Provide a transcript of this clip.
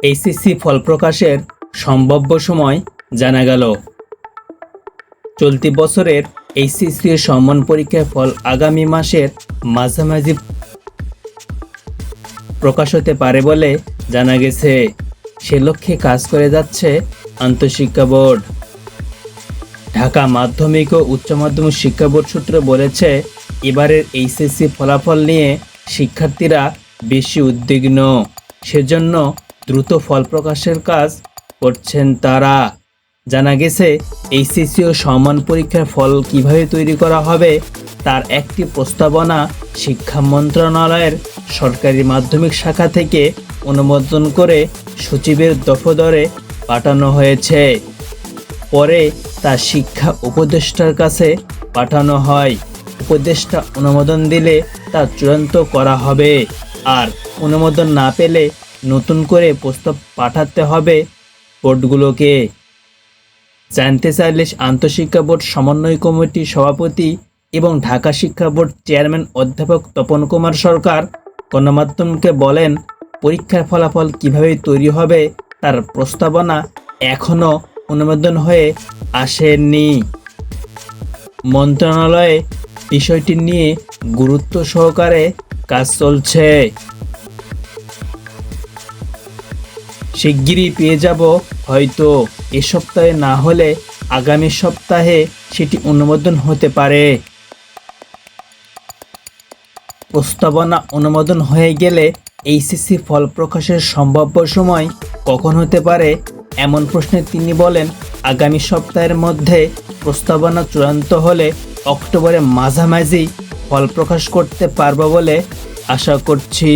HSC ফল প্রকাশের সম্ভাব্য সময় জানা গেল। চলতি বছরের এইচএসসি সম্মান পরীক্ষার ফল আগামী মাসের মাঝামাঝি প্রকাশ হতে পারে বলে জানা গেছে। সে লক্ষ্যে কাজ করে যাচ্ছে আন্তঃশিক্ষা বোর্ড। ঢাকা মাধ্যমিক ও উচ্চ মাধ্যমিক শিক্ষা বোর্ড সূত্র বলেছে, এবারের এইচএসসি ফলাফল নিয়ে শিক্ষার্থীরা বেশি উদ্বিগ্ন। সেজন্য দ্রুত ফল প্রকাশের কাজ করছেন তারা। জানা গেছে, এইচএসসি ও সমান পরীক্ষার ফল কীভাবে তৈরি করা হবে তার একটি প্রস্তাবনা শিক্ষা মন্ত্রণালয়ের সরকারি মাধ্যমিক শাখা থেকে অনুমোদন করে সচিবের দফদরে পাঠানো হয়েছে। পরে তা শিক্ষা উপদেষ্টার কাছে পাঠানো হয়। উপদেষ্টা অনুমোদন দিলে তা চূড়ান্ত করা হবে। আর অনুমোদন না পেলে নতুন করে প্রস্তাব পাঠাতে হবে বোর্ডগুলোকে। জানতে চাইলে আন্তঃশিক্ষা বোর্ড সমন্বয় কমিটির সভাপতি এবং ঢাকা শিক্ষা বোর্ড চেয়ারম্যান অধ্যাপক তপন কুমার সরকার গণমাধ্যমকে বলেন, পরীক্ষার ফলাফল কীভাবে তৈরি হবে তার প্রস্তাবনা এখনও অনুমোদন হয়ে আসেনি। মন্ত্রণালয়ে বিষয়টি নিয়ে গুরুত্ব সহকারে কাজ চলছে। শিগগিরই পেয়ে যাব। হয়তো এ সপ্তাহে না হলে আগামী সপ্তাহে সেটি অনুমোদন হতে পারে। প্রস্তাবনা অনুমোদন হয়ে গেলে এইসিসি ফল প্রকাশের সম্ভাব্য সময় কখন হতে পারে, এমন প্রশ্নে তিনি বলেন, আগামী সপ্তাহের মধ্যে প্রস্তাবনা চূড়ান্ত হলে অক্টোবরের মাঝামাঝি ফল প্রকাশ করতে পারব বলে আশা করছি।